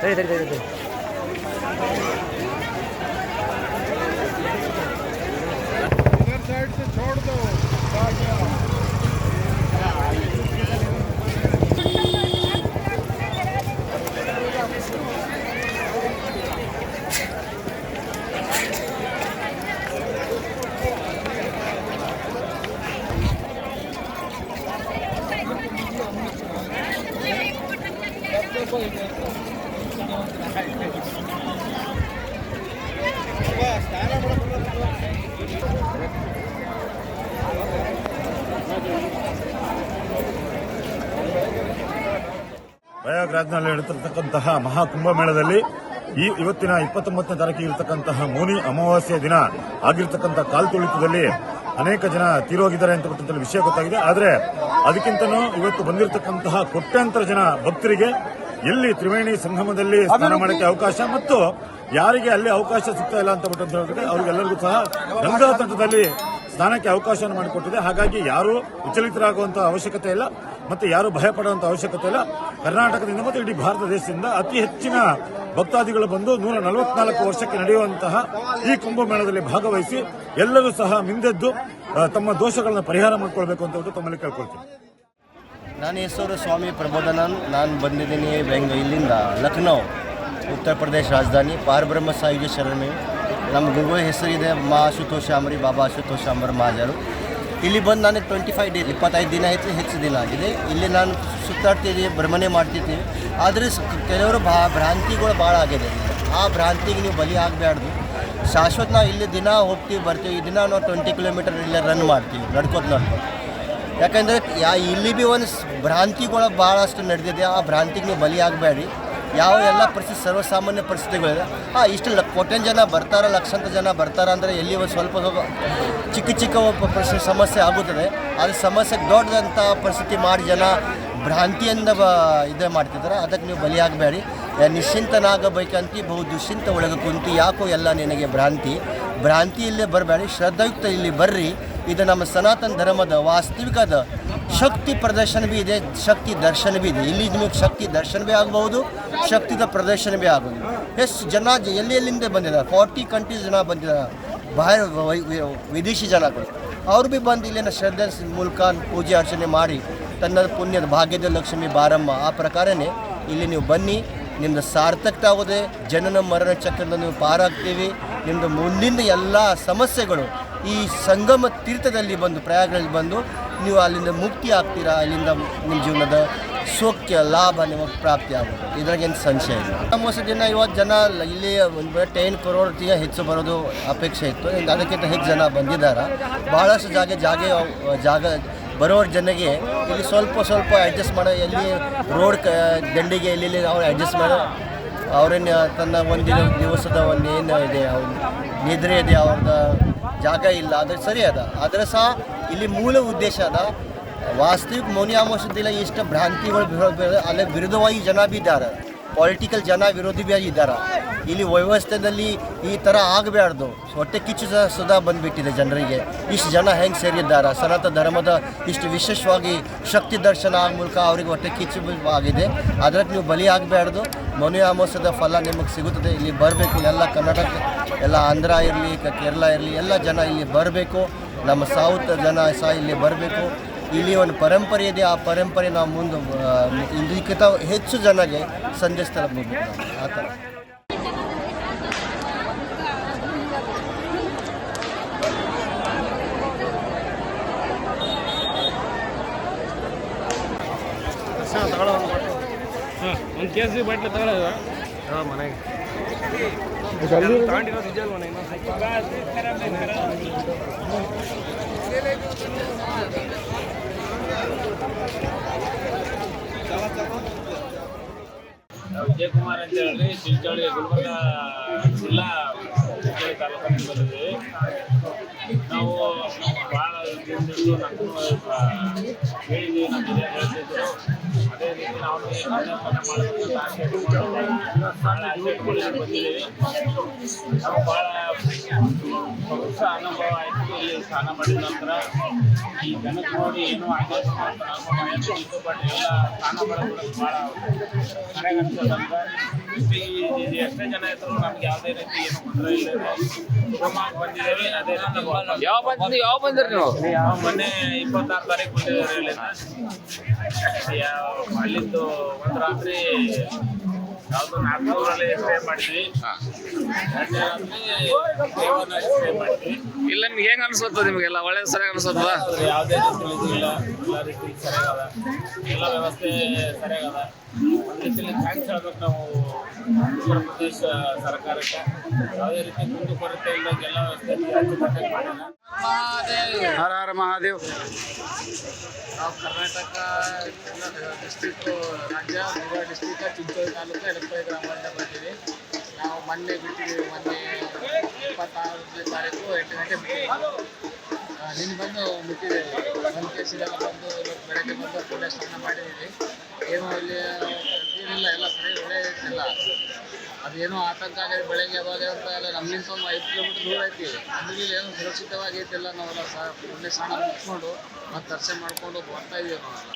ಸರಿ. ಸರಿ ಸರಿ ಸರಿ. ಪ್ರಯಾಗ್ರಾಜ್ನಲ್ಲಿ ನಡೆತಿರ್ತಕ್ಕಂತಹ ಮಹಾಕುಂಭಮೇಳದಲ್ಲಿ ಈ ಇವತ್ತಿನ ಇಪ್ಪತ್ತೊಂಬತ್ತನೇ ತಾರೀಕಿಗೆ ಇರತಕ್ಕಂತಹ ಮೋನಿ ಅಮಾವಾಸ್ಯ ದಿನ ಆಗಿರ್ತಕ್ಕಂಥ ಕಾಲ್ತುಳಿತದಲ್ಲಿ ಅನೇಕ ಜನ ತೀರೋಗಿದ್ದಾರೆ ಅಂತಕ್ಕಂಥ ವಿಷಯ ಗೊತ್ತಾಗಿದೆ. ಆದರೆ ಅದಕ್ಕಿಂತನೂ ಇವತ್ತು ಬಂದಿರತಕ್ಕಂತಹ ಕೋಟ್ಯಾಂತರ ಜನ ಭಕ್ತರಿಗೆ ಎಲ್ಲಿ ತ್ರಿವೇಣಿ ಸಂಗಮದಲ್ಲಿ ಸ್ನಾನ ಮಾಡಕ್ಕೆ ಅವಕಾಶ ಮತ್ತು ಯಾರಿಗೆ ಅಲ್ಲಿ ಅವಕಾಶ ಸಿಗ್ತಾ ಇಲ್ಲ ಅಂತ ಬಿಟ್ಟು ಹೇಳಿದ್ರೆ ಅವ್ರಿಗೆಲ್ಲರಿಗೂ ಸಹ ಗಂಗಾ ತಟದಲ್ಲಿ ಸ್ನಾನಕ್ಕೆ ಅವಕಾಶವನ್ನು ಮಾಡಿಕೊಟ್ಟಿದೆ. ಹಾಗಾಗಿ ಯಾರು ವಿಚಲಿತರಾಗುವಂತಹ ಅವಶ್ಯಕತೆ ಇಲ್ಲ ಮತ್ತೆ ಯಾರು ಭಯ ಪಡುವಂತಹ ಅವಶ್ಯಕತೆ ಇಲ್ಲ. ಕರ್ನಾಟಕದಿಂದ ಮತ್ತು ಇಡೀ ಭಾರತ ದೇಶದಿಂದ ಅತಿ ಹೆಚ್ಚಿನ ಭಕ್ತಾದಿಗಳು ಬಂದು ನೂರ ನಲವತ್ನಾಲ್ಕು ವರ್ಷಕ್ಕೆ ನಡೆಯುವಂತಹ ಈ ಕುಂಭಮೇಳದಲ್ಲಿ ಭಾಗವಹಿಸಿ ಎಲ್ಲರೂ ಸಹ ಮಿಂದೆದ್ದು ತಮ್ಮ ದೋಷಗಳನ್ನು ಪರಿಹಾರ ಮಾಡಿಕೊಳ್ಬೇಕು ಅಂತ ತಮ್ಮಲ್ಲಿ ಕೇಳ್ಕೊಳ್ತೀನಿ. ನನ್ನ ಹೆಸರು ಸ್ವಾಮಿ ಪ್ರಬೋಧನನ್. ನಾನು ಬಂದಿದ್ದೀನಿ ಬೆಂಗ ಇಲ್ಲಿಂದ ಲಖನೌ ಉತ್ತರ ಪ್ರದೇಶ ರಾಜಧಾನಿ ಪಾರಬ್ರಹ್ಮ ಸಾಯುಜ ಶರಣಿ. ನಮ್ಮ ಗುರುಗಳ ಹೆಸರಿದೆ ಮಾ ಆಶುತೋಷ ಅಂಬರಿ, ಬಾಬಾ ಆಶುತೋಷ ಅಂಬರ್ ಮಹಾಜರು. ಇಲ್ಲಿ ಬಂದು ನನಗೆ ಟ್ವೆಂಟಿ ಫೈವ್ ಡೇ ಇಪ್ಪತ್ತೈದು ದಿನ ಆಯಿತು ಹೆಚ್ಚು ದಿನ ಆಗಿದೆ. ಇಲ್ಲಿ ನಾನು ಸುತ್ತಾಡ್ತಿದ್ದೀವಿ ಭ್ರಮಣೆ ಮಾಡ್ತಿದ್ದೀವಿ ಆದರೆ ಕೆಲವರು ಭಾ ಭ್ರಾಂತಿಗಳು ಭಾಳ ಆಗಿದೆ. ಆ ಭ್ರಾಂತಿಗೆ ನೀವು ಬಲಿ ಆಗಬಾರ್ದು ಶಾಶ್ವತ ನಾವು ಇಲ್ಲಿ ದಿನ ಹೋಗ್ತೀವಿ, ಬರ್ತೀವಿ. ದಿನ ನಾವು ಟ್ವೆಂಟಿ ಕಿಲೋಮೀಟರ್ ಇಲ್ಲೇ ರನ್ ಮಾಡ್ತೀವಿ, ನಡ್ಕೋತ ನಡ್ಕೋತ. ಯಾಕಂದರೆ ಯಾ ಇಲ್ಲಿ ಭೀ ಒಂದು ಭ್ರಾಂತಿಗಳು ಭಾಳಷ್ಟು ನಡೆದಿದೆ. ಆ ಭ್ರಾಂತಿಗೆ ನೀವು ಬಲಿ ಆಗಬೇಡಿ. ಯಾವ ಎಲ್ಲ ಪರಿಸ್ಥಿತಿ ಸರ್ವಸಾಮಾನ್ಯ ಪರಿಸ್ಥಿತಿಗಳಿದೆ ಹಾಂ ಇಷ್ಟು ಲ ಕೋಟ್ಯಾನ್ ಜನ ಬರ್ತಾರ, ಲಕ್ಷಾಂತರ ಜನ ಬರ್ತಾರೆ ಅಂದರೆ ಎಲ್ಲಿ ಒಂದು ಸ್ವಲ್ಪ ಸ್ವಲ್ಪ ಚಿಕ್ಕ ಚಿಕ್ಕ ಪರಿಸ್ಥಿತಿ ಸಮಸ್ಯೆ ಆಗುತ್ತದೆ. ಅದು ಸಮಸ್ಯೆ ದೊಡ್ಡದಂಥ ಪರಿಸ್ಥಿತಿ ಮಾಡಿ ಜನ ಭ್ರಾಂತಿಯಿಂದ ಬ ಇದು ಮಾಡ್ತಿದ್ದಾರೆ. ಅದಕ್ಕೆ ನೀವು ಬಲಿಯಾಗಬೇಡಿ ನಿಶ್ಚಿಂತನಾಗಬೇಕಂತ, ಬಹು ದುಶ್ಚಿಂತ ಒಳಗೆ ಕುಂತು, ಯಾಕೋ ಎಲ್ಲ ನಿನಗೆ ಭ್ರಾಂತಿ. ಭ್ರಾಂತಿ ಇಲ್ಲೇ ಬರಬೇಡಿ. ಶ್ರದ್ಧಾಯುಕ್ತ ಇಲ್ಲಿ ಬರ್ರಿ. ಇದು ನಮ್ಮ ಸನಾತನ ಧರ್ಮದ ವಾಸ್ತವಿಕದ ಶಕ್ತಿ ಪ್ರದರ್ಶನ ಭೀ ಇದೆ, ಶಕ್ತಿ ದರ್ಶನ ಭೀ ಇದೆ. ಇಲ್ಲಿ ನಿಮಗೆ ಶಕ್ತಿ ದರ್ಶನ ಭೀ ಆಗಬಹುದು, ಶಕ್ತಿದ ಪ್ರದರ್ಶನ ಭೀ ಆಗೋದು ಎಷ್ಟು ಜನ ಎಲ್ಲಿ ಎಲ್ಲಿಂದ ಬಂದಿದ್ದಾರೆ? ಫಾರ್ಟಿ ಕಂಟ್ರೀಸ್ ಜನ ಬಂದಿದ್ದಾರೆ. ಬಾಹ್ಯ ವಿದೇಶಿ ಜನಗಳು. ಅವ್ರು ಭೀ ಬಂದು ಇಲ್ಲಿನ ಶ್ರದ್ಧೆ ಮೂಲಕ ಪೂಜೆ ಅರ್ಚನೆ ಮಾಡಿ ತನ್ನ ಪುಣ್ಯದ ಭಾಗ್ಯದ ಲಕ್ಷ್ಮಿ ಬಾರಮ್ಮ ಆ ಪ್ರಕಾರನೇ ಇಲ್ಲಿ ನೀವು ಬನ್ನಿ. ನಿಮ್ಮದು ಸಾರ್ಥಕತೆ ಆಗೋದೆ ಜನನ ಮರಣ ಚಕ್ರದ ನೀವು ಪಾರಾಗ್ತೀವಿ. ನಿಮ್ಮದು ಮುಂದಿನ ಎಲ್ಲ ಸಮಸ್ಯೆಗಳು ಈ ಸಂಗಮ ತೀರ್ಥದಲ್ಲಿ ಬಂದು ಪ್ರಯಾಗದಲ್ಲಿ ಬಂದು ನೀವು ಅಲ್ಲಿಂದ ಮುಕ್ತಿ ಆಗ್ತೀರಾ? ಅಲ್ಲಿಂದ ನಿಮ್ಮ ಜೀವನದ ಸೌಖ್ಯ, ಲಾಭ ನಿಮಗೆ ಪ್ರಾಪ್ತಿ ಆಗೋದು ಇದ್ರಾಗೇನು ಸಂಶಯ ಇಲ್ಲ. ಹೊಸ ದಿನ ಇವತ್ತು ಜನ ಇಲ್ಲಿ ಒಂದು ಟೆನ್ ಕರೋಡ್ತಿಯ ಹೆಚ್ಚು ಬರೋದು ಅಪೇಕ್ಷೆ ಇತ್ತು. ಅದಕ್ಕಿಂತ ಹೆಚ್ಚು ಜನ ಬಂದಿದ್ದಾರೆ ಭಾಳಷ್ಟು ಜಾಗ ಜಾಗ ಜಾಗ ಬರೋರ ಜನಗೆ ಇಲ್ಲಿ ಸ್ವಲ್ಪ ಸ್ವಲ್ಪ ಅಡ್ಜಸ್ಟ್ ಮಾಡೋ, ಎಲ್ಲಿ ರೋಡ್ ಕ, ದಂಡಿಗೆ ಎಲ್ಲಿ ಅವ್ರು ಅಡ್ಜಸ್ಟ್ ಮಾಡೋ. ಅವ್ರೇನು ತನ್ನ ಒಂದಿನ ದಿವಸದ ಒಂದು ಏನು ಇದೆ, ಅವ್ರ ನಿದ್ರೆ ಇದೆ ಅವ್ರದ್ದು ಜಾಗ ಇಲ್ಲ ಅದು ಸರಿ ಅದ. ಆದರೆ ಸಹ ಇಲ್ಲಿ ಮೂಲ ಉದ್ದೇಶ ಅದ, ವಾಸ್ತವಿಕ ಮೌನ್ಯಾಮೋಷದಿಲ್ಲ ಎಷ್ಟು ಭ್ರಾಂತಿಗಳು ಅಲ್ಲಿ ವಿರೋ- ಅಲ್ಲೇ ವಿರುದ್ಧವಾಗಿ ಜನ ಬಿ ಇದ್ದಾರೆ. ಪೊಲಿಟಿಕಲ್ ಜನ ವಿರೋಧಿ ಬಿ ಇದ್ದಾರೆ. ಇಲ್ಲಿ ವ್ಯವಸ್ಥೆಯಲ್ಲಿ ಈ ಥರ ಆಗಬಾರ್ದು ಹೊಟ್ಟೆ ಕಿಚ್ಚು ಸಹ ಸದಾ ಬಂದುಬಿಟ್ಟಿದೆ ಜನರಿಗೆ. ಇಷ್ಟು ಜನ ಹೆಂಗೆ ಸೇರಿದ್ದಾರೆ ಸನಾತನ ಧರ್ಮದ ಇಷ್ಟು ವಿಶೇಷವಾಗಿ ಶಕ್ತಿ ದರ್ಶನ ಆಗ ಮೂಲಕ ಅವ್ರಿಗೆ ಹೊಟ್ಟೆ ಕಿಚ್ಚು ಆಗಿದೆ. ಅದಕ್ಕೆ ನೀವು ಬಲಿ ಆಗಬಾರ್ದು ಮೌನ್ಯಾಮೋಸದ ಫಲ ನಿಮಗೆ ಸಿಗುತ್ತದೆ. ಇಲ್ಲಿ ಬರಬೇಕು. ಎಲ್ಲ ಕರ್ನಾಟಕ ಎಲ್ಲ ಆಂಧ್ರ ಇರಲಿ ಕೇರಳ ಇರಲಿ ಎಲ್ಲ ಜನ ಇಲ್ಲಿ ಬರಬೇಕು. ನಮ್ಮ ಸೌತ್ ಜನ ಸಹ ಇಲ್ಲಿ ಬರಬೇಕು. ಇಲ್ಲಿ ಒಂದು ಪರಂಪರೆ ಇದೆ. ಆ ಪರಂಪರೆ ನಾವು ಮುಂದೆ ಇದಕ್ಕಿಂತ ಹೆಚ್ಚು ಜನಗೆ ಸಂದೇಶ ತಲುಪಬೇಕು ಆ ಥರ. ಹಾಂ ಒಂದು ಕೇಸರಿ ಬಾಟ್ಲಿ ತಗೊಳ್ಳೋದು ಹಾಂ ಮನೆಗೆ. ವಿಜಯಕುಮಾರ್ ಅಂತ ಹೇಳಿ ಚಿಂಚೋಳಿ ಗುಲ್ಬರ್ಗ ಜಿಲ್ಲಾ ಚಿಂಚೋಳಿ ತಾಲೂಕಿನಿಂದ ಬಂದಿದ್ದೀವಿ ನಾವು ಭಾಳ ದಿನದಿಂದ ನಮಗೂ ಹೇಳಿದ್ದೀವಿ ನಮ್ಮ ಜೊತೆ ಹೇಳ್ತಿದ್ರು ಅದೇ ಸ್ಥಾನ ಸ್ನಾನ ಮಾಡಿದ ನಂತರ ಈ ಜನಕ್ಕೆ ನೋಡಿ ಏನೋ ಬಟ್ ಎಲ್ಲ ಸ್ನಾನ ಮಾಡೋದು ಭಾಳ ಇಲ್ಲಿ ಎಷ್ಟೇ ಜನ ಇದ್ರು ನಮ್ಗೆ ಯಾವುದೇ ರೀತಿ ಏನು ತೊಂದರೆ ಇಲ್ಲ. ಬಂದಿದ್ದೇವೆ ಅದೇ ಯಾವ ಯಾವ ಬಂದ್ರಿ ನೀವು? ನಾವು ಮೊನ್ನೆ ಇಪ್ಪತ್ತಾರು ತಾರೀಕು ಬಂದಿದ್ದೇವೆ ಅಲ್ಲಿಂದು ಒಂದು ರಾತ್ರಿ ಯಾವುದು ನಾಗ್ಪುರಲ್ಲಿ ಸ್ಟೇ ಮಾಡಿದ್ವಿ. ಸ್ಟೇ ಮಾಡಿದ್ವಿ. ಇಲ್ಲ ನಿಮ್ಗೆ ಹೆಂಗ್ ಅನ್ಸುತ್ತ ನಿಮ್ಗೆಲ್ಲ ಒಳ್ಳೆ ಸರಿಯಾಗಿ ಅನ್ಸುತ್ತದ? ಯಾವುದೇ ರೀತಿ ಇದಿಲ್ಲ ಎಲ್ಲ ರೀತಿ ಸರಿಯಾಗದ. ಎಲ್ಲ ವ್ಯವಸ್ಥೆ ಸರಿಯಾಗದ. ಒಂದು ರೀತಿಯಲ್ಲಿ ಥ್ಯಾಂಕ್ಸ್ ಹೇಳ್ಬೇಕು ನಾವು ಉತ್ತರ ಪ್ರದೇಶ ಸರ್ಕಾರಕ್ಕೆ. ಯಾವುದೇ ರೀತಿ ಕುಂದು ಕೊರತೆ ಇಲ್ಲ ಎಲ್ಲ ವ್ಯವಸ್ಥೆ ಅಚ್ಚುಕಟ್ಟಾಗಿ ಮಾಡಿಲ್ಲ. ಹರ ಹರ ಮಹಾದೇವ್. ನಾವು ಕರ್ನಾಟಕ ಡಿಸ್ಟಿಕ್ ರಾಜ್ಯ ಗೋವಾ ಡಿಸ್ಟಿಕ್ ಚಿಂಚೋಳಿ ತಾಲೂಕು ಎಡಪೈ ಗ್ರಾಮದಿಂದ ಬಂದೀವಿ. ನಾವು ಮೊನ್ನೆ ಬಿಟ್ಟಿದ್ದೀವಿ ಮೊನ್ನೆ ಇಪ್ಪತ್ತಾರನೇ ತಾರೀಕು ಎಂಟು ಗಂಟೆ ಬಿಟ್ಟಿದ್ದೀವಿ. ನಿನ್ನೆ ಬಂದು ಮುಟ್ಟಿದ್ದೀವಿ ಒಂದು ಕೇಸಿದಾಗ ಬಂದು ಇವತ್ತು ಬೆಳಗ್ಗೆ ಬಂದು ಪುಣ್ಯ ಸ್ನಾನ ಮಾಡಿದ್ದೀವಿ. ಏನು ಅಲ್ಲಿ ಏನಿಲ್ಲ ಎಲ್ಲ ಸರಿ ಒಳ್ಳೆಯ ಐತಿಲ್ಲ ಅದೇನೋ ಆತಂಕ ಆಗಿದೆ ಬೆಳಗ್ಗೆ ಯಾವಾಗ ಅಂತ ಎಲ್ಲ ನಮ್ಮಿಂದ ಒಂದು ಐದು ಕಿಲೋಮೀಟರ್ ದೂರ ಐತಿ. ಅಂದ್ರೆ ಏನು ಸುರಕ್ಷಿತವಾಗಿ ಐತಿಲ್ಲ, ನಾವೆಲ್ಲ ಸಹ ಪುಣ್ಯ ಸ್ನಾನ ಮುಗಿಸ್ಕೊಂಡು ಮತ್ತೆ ದರ್ಶನ ಮಾಡ್ಕೊಂಡು ಬರ್ತಾ ಇದೀವಿ ನಾವೆಲ್ಲ.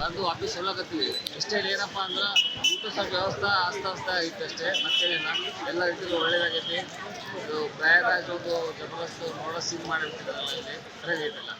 ಬಂದು ವಾಪಸ್ ಹೇಳಕತ್ತೀವಿ ಎಷ್ಟೇ ಏನಪ್ಪ ಅಂದ್ರೆ ಊಟ ಸ್ವಲ್ಪ ವ್ಯವಸ್ಥೆ ಆಸ್ತ ಆಸ್ತ ಐತೆ ಅಷ್ಟೇ. ಮತ್ತೇನಿಲ್ಲ ಎಲ್ಲ ರೀತಿಯಲ್ಲೂ ಒಳ್ಳೇದಾಗೈತಿ. ಇದು ಪ್ರಯಾಗರಾಜ್ ಒಂದು ಜಬರ್ದಸ್ತ್ ನೋಡೋ ಸೀನ್ ಮಾಡಿರ್ತಿದ್ದಾರಲ್ಲ ಇಲ್ಲಿ ಸರಿಯಾಗೈತಲ್ಲ